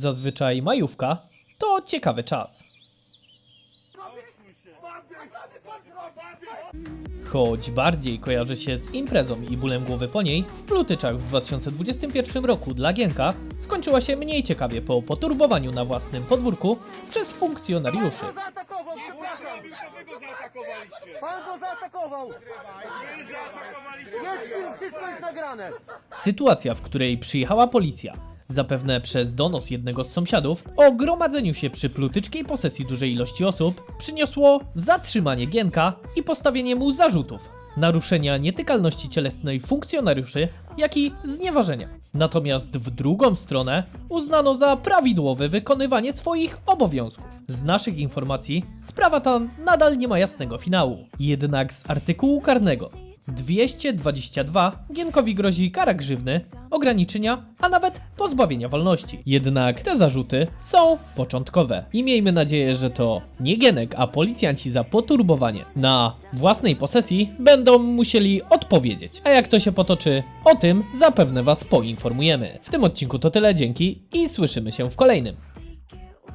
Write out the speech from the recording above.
Zazwyczaj majówka to ciekawy czas. Choć bardziej kojarzy się z imprezą i bólem głowy po niej, w Plutyczach w 2021 roku dla Gienka skończyła się mniej ciekawie po poturbowaniu na własnym podwórku przez funkcjonariuszy. Sytuacja, w której przyjechała policja, zapewne przez donos jednego z sąsiadów, o gromadzeniu się przy plutyczkiej posesji dużej ilości osób, przyniosło zatrzymanie Gienka i postawienie mu zarzutów naruszenia nietykalności cielesnej funkcjonariuszy, jak i znieważenia. Natomiast w drugą stronę uznano za prawidłowe wykonywanie swoich obowiązków. Z naszych informacji sprawa ta nadal nie ma jasnego finału. Jednak z artykułu karnego 222 Gienkowi grozi kara grzywny, ograniczenia, a nawet pozbawienia wolności. Jednak te zarzuty są początkowe i miejmy nadzieję, że to nie Gienek, a policjanci za poturbowanie na własnej posesji będą musieli odpowiedzieć. A jak to się potoczy, o tym zapewne Was poinformujemy. W tym odcinku to tyle, dzięki i słyszymy się w kolejnym.